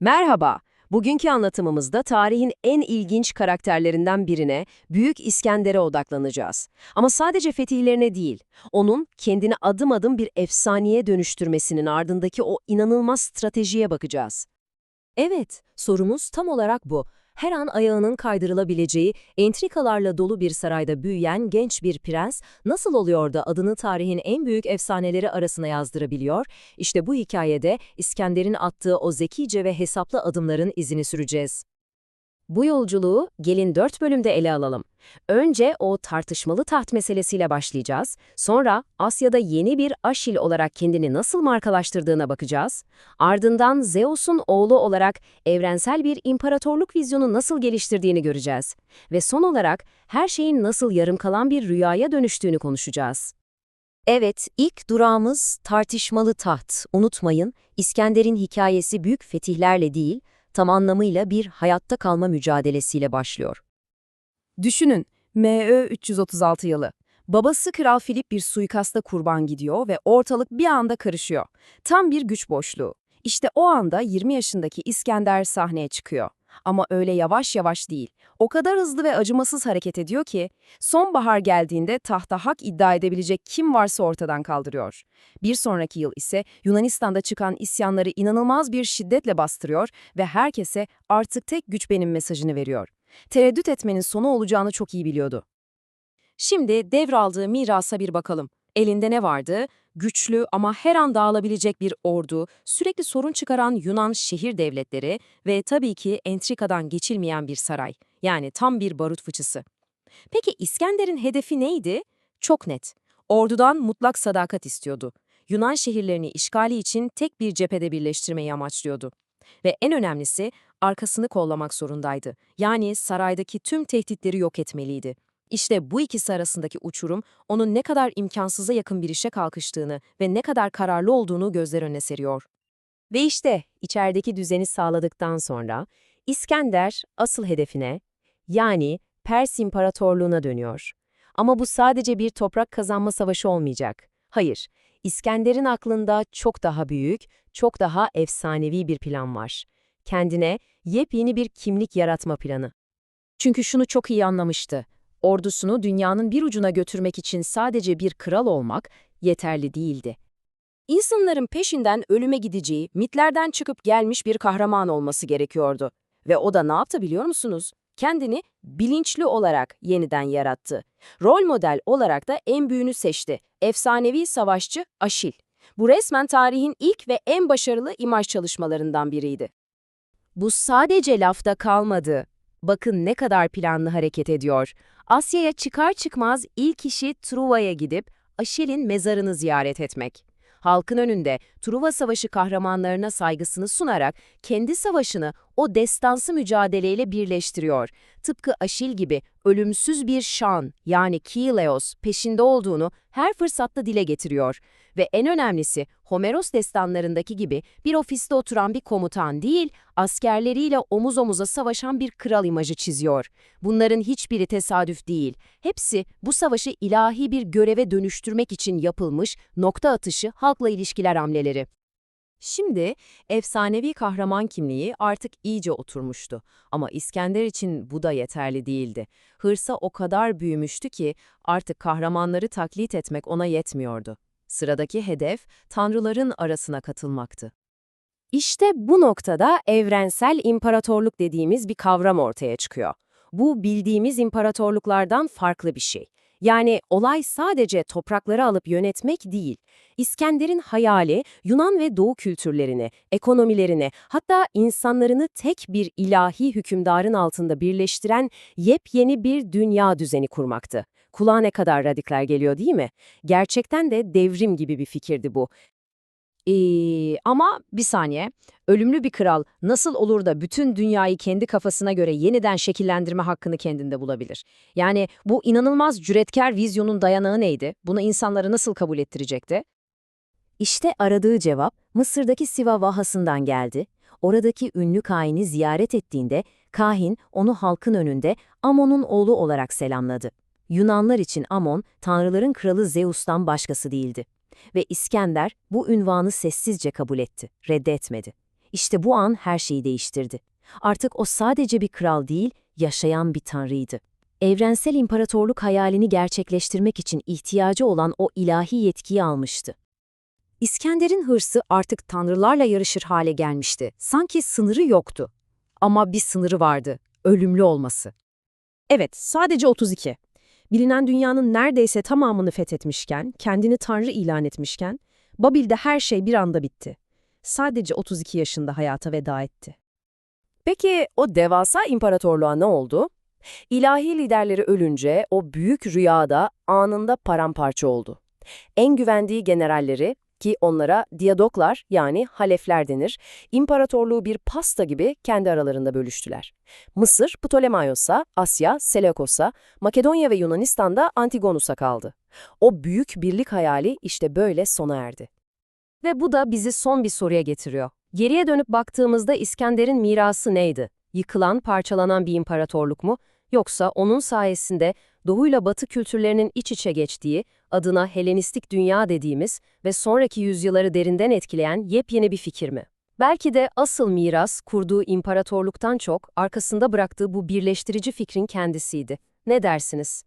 Merhaba. Bugünkü anlatımımızda tarihin en ilginç karakterlerinden birine, Büyük İskender'e odaklanacağız. Ama sadece fetihlerine değil, onun kendini adım adım bir efsaneye dönüştürmesinin ardındaki o inanılmaz stratejiye bakacağız. Evet, sorumuz tam olarak bu. Her an ayağının kaydırılabileceği, entrikalarla dolu bir sarayda büyüyen genç bir prens nasıl oluyor da adını tarihin en büyük efsaneleri arasına yazdırabiliyor? İşte bu hikayede İskender'in attığı o zekice ve hesaplı adımların izini süreceğiz. Bu yolculuğu gelin dört bölümde ele alalım. Önce o tartışmalı taht meselesiyle başlayacağız. Sonra Asya'da yeni bir Aşil olarak kendini nasıl markalaştırdığına bakacağız. Ardından Zeus'un oğlu olarak evrensel bir imparatorluk vizyonu nasıl geliştirdiğini göreceğiz. Ve son olarak her şeyin nasıl yarım kalan bir rüyaya dönüştüğünü konuşacağız. Evet, ilk durağımız tartışmalı taht. Unutmayın, İskender'in hikayesi büyük fetihlerle değil, tam anlamıyla bir hayatta kalma mücadelesiyle başlıyor. Düşünün, MÖ 336 yılı. Babası Kral Filip bir suikasta kurban gidiyor ve ortalık bir anda karışıyor. Tam bir güç boşluğu. İşte o anda 20 yaşındaki İskender sahneye çıkıyor. Ama öyle yavaş yavaş değil. O kadar hızlı ve acımasız hareket ediyor ki, sonbahar geldiğinde tahta hak iddia edebilecek kim varsa ortadan kaldırıyor. Bir sonraki yıl ise Yunanistan'da çıkan isyanları inanılmaz bir şiddetle bastırıyor ve herkese artık tek güç benim mesajını veriyor. Tereddüt etmenin sonu olacağını çok iyi biliyordu. Şimdi devraldığı mirasa bir bakalım. Elinde ne vardı? Güçlü ama her an dağılabilecek bir ordu, sürekli sorun çıkaran Yunan şehir devletleri ve tabii ki entrikadan geçilmeyen bir saray. Yani tam bir barut fıçısı. Peki İskender'in hedefi neydi? Çok net. Ordudan mutlak sadakat istiyordu. Yunan şehirlerini işgali için tek bir cephede birleştirmeyi amaçlıyordu. Ve en önemlisi arkasını kollamak zorundaydı. Yani saraydaki tüm tehditleri yok etmeliydi. İşte bu ikisi arasındaki uçurum onun ne kadar imkansıza yakın bir işe kalkıştığını ve ne kadar kararlı olduğunu gözler önüne seriyor. Ve işte içerideki düzeni sağladıktan sonra İskender asıl hedefine yani Pers İmparatorluğuna dönüyor. Ama bu sadece bir toprak kazanma savaşı olmayacak. Hayır, İskender'in aklında çok daha büyük, çok daha efsanevi bir plan var. Kendine yepyeni bir kimlik yaratma planı. Çünkü şunu çok iyi anlamıştı. Ordusunu dünyanın bir ucuna götürmek için sadece bir kral olmak yeterli değildi. İnsanların peşinden ölüme gideceği, mitlerden çıkıp gelmiş bir kahraman olması gerekiyordu. Ve o da ne yaptı biliyor musunuz? Kendini bilinçli olarak yeniden yarattı. Rol model olarak da en büyüğünü seçti. Efsanevi savaşçı Aşil. Bu resmen tarihin ilk ve en başarılı imaj çalışmalarından biriydi. Bu sadece lafta kalmadı. Bakın ne kadar planlı hareket ediyor. Asya'ya çıkar çıkmaz ilk işi Truva'ya gidip Aşil'in mezarını ziyaret etmek. Halkın önünde Truva Savaşı kahramanlarına saygısını sunarak kendi savaşını o destansı mücadeleyle birleştiriyor. Tıpkı Aşil gibi ölümsüz bir şan yani Kileos peşinde olduğunu her fırsatta dile getiriyor. Ve en önemlisi Homeros destanlarındaki gibi bir ofiste oturan bir komutan değil, askerleriyle omuz omuza savaşan bir kral imajı çiziyor. Bunların hiçbiri tesadüf değil. Hepsi bu savaşı ilahi bir göreve dönüştürmek için yapılmış nokta atışı halkla ilişkiler hamleleri. Şimdi efsanevi kahraman kimliği artık iyice oturmuştu. Ama İskender için bu da yeterli değildi. Hırsa o kadar büyümüştü ki artık kahramanları taklit etmek ona yetmiyordu. Sıradaki hedef tanrıların arasına katılmaktı. İşte bu noktada evrensel imparatorluk dediğimiz bir kavram ortaya çıkıyor. Bu bildiğimiz imparatorluklardan farklı bir şey. Yani olay sadece toprakları alıp yönetmek değil. İskender'in hayali Yunan ve Doğu kültürlerini, ekonomilerini, hatta insanlarını tek bir ilahi hükümdarın altında birleştiren yepyeni bir dünya düzeni kurmaktı. Kulağa ne kadar radikal geliyor değil mi? Gerçekten de devrim gibi bir fikirdi bu. Ee, ama bir saniye, ölümlü bir kral nasıl olur da bütün dünyayı kendi kafasına göre yeniden şekillendirme hakkını kendinde bulabilir? Yani bu inanılmaz cüretkar vizyonun dayanağı neydi? Bunu insanlara nasıl kabul ettirecekti? İşte aradığı cevap Mısır'daki Siva vahasından geldi. Oradaki ünlü kahini ziyaret ettiğinde kahin onu halkın önünde Amon'un oğlu olarak selamladı. Yunanlar için Amon, tanrıların kralı Zeus'tan başkası değildi. Ve İskender bu ünvanı sessizce kabul etti, reddetmedi. İşte bu an her şeyi değiştirdi. Artık o sadece bir kral değil, yaşayan bir tanrıydı. Evrensel imparatorluk hayalini gerçekleştirmek için ihtiyacı olan o ilahi yetkiyi almıştı. İskender'in hırsı artık tanrılarla yarışır hale gelmişti. Sanki sınırı yoktu. Ama bir sınırı vardı, ölümlü olması. Evet, sadece 32. Bilinen dünyanın neredeyse tamamını fethetmişken, kendini tanrı ilan etmişken, Babil'de her şey bir anda bitti. Sadece 32 yaşında hayata veda etti. Peki o devasa imparatorluğa ne oldu? İlahi liderleri ölünce o büyük rüyada anında paramparça oldu. En güvendiği generalleri ki onlara diyadoklar yani halefler denir, imparatorluğu bir pasta gibi kendi aralarında bölüştüler. Mısır, Ptolemaios'a, Asya, Seleukos'a, Makedonya ve Yunanistan'da Antigonus'a kaldı. O büyük birlik hayali işte böyle sona erdi. Ve bu da bizi son bir soruya getiriyor. Geriye dönüp baktığımızda İskender'in mirası neydi? Yıkılan, parçalanan bir imparatorluk mu? Yoksa onun sayesinde Doğuyla Batı kültürlerinin iç içe geçtiği, adına Helenistik dünya dediğimiz ve sonraki yüzyılları derinden etkileyen yepyeni bir fikir mi? Belki de asıl miras kurduğu imparatorluktan çok arkasında bıraktığı bu birleştirici fikrin kendisiydi. Ne dersiniz?